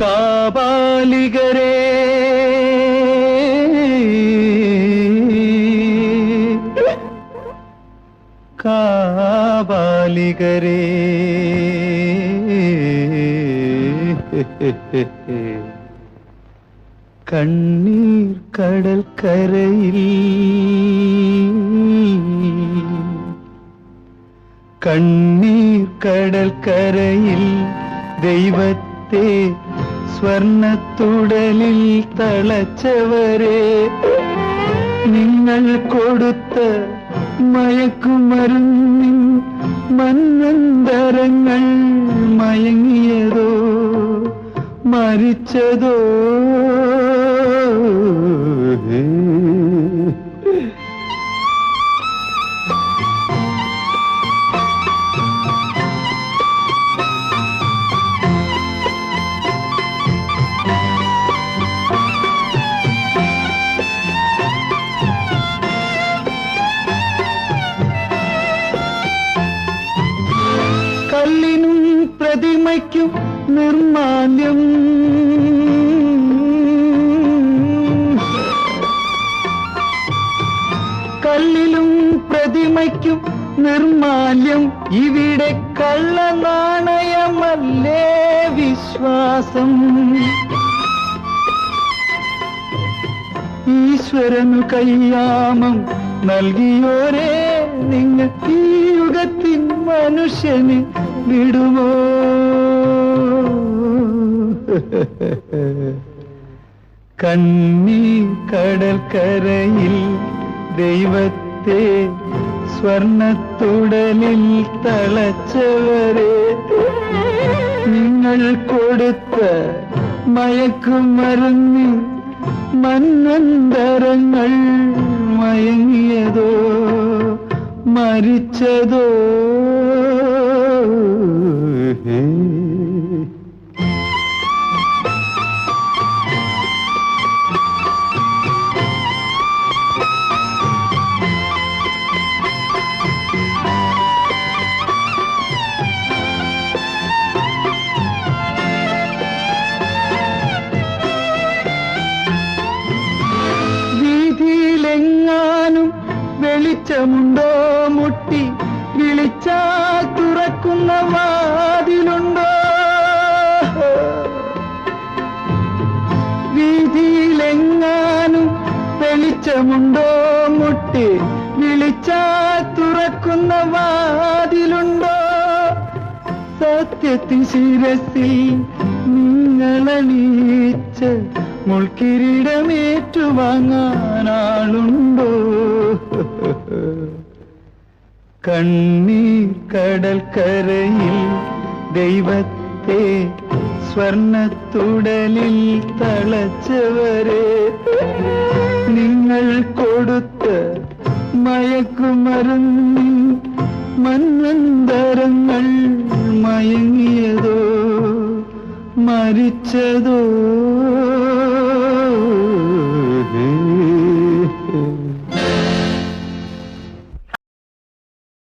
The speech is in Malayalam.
காபாலிகரே. காபாலிகரே. கண்ணீர் கடல் கரையில் கண்ணீர் கடல் கரையில் தெய்வத்தே സ്വർണത്തുടലിൽ തളച്ചവരെ നിങ്ങൾ കൊടുത്ത മയക്കുമരുന്നിൻ മന്നന്തരങ്ങൾ മയങ്ങിയതോ മരിച്ചതോ? പ്രതിമയ്ക്കും നിർമാല്യം. കല്ലിലും പ്രതിമയ്ക്കും നിർമാല്യം. ഇവിടെ കള്ള നാണയമല്ലേ വിശ്വാസം? ഈശ്വരനു കയ്യാമം നൽകിയോരേ നിങ്ങൾ ഈ യുഗത്തിൻ മനുഷ്യന് വിടുമോ? കണ്ണീ കടൽ കരയിൽ ദൈവത്തെ സ്വർണത്തുടലിൽ തളച്ചവരെ. നിങ്ങൾ കൊടുത്ത മയക്കുമരുന്നി മന്നന്തരങ്ങൾ മയങ്ങിയതോ മരിച്ചതോ? വീതിയിലെങ്ങാനും വെളിച്ചമുണ്ടോ മുട്ടി? വിളിച്ച തുറക്കുന്ന വാതിലുണ്ടോ? വീതിയിലെങ്ങാനും വെളിച്ചമുണ്ടോ മുട്ടി? വിളിച്ച തുറക്കുന്ന വാതിലുണ്ടോ? സത്യത്തിൻ ശിരസിൽ നിങ്ങളണീച്ച് മുൾക്കിരീടമേറ്റുവാങ്ങാനാളുണ്ടോ കണ്ണീർ കടൽ കരയിൽ ദൈവത്തെ സ്വർണത്തുടലിൽ തളച്ചവരെ. നിങ്ങൾ കൊടുത്ത മയക്കുമരുന്നിൻ മന്നന്തരങ്ങൾ മയങ്ങിയതോ മരിച്ചതോ?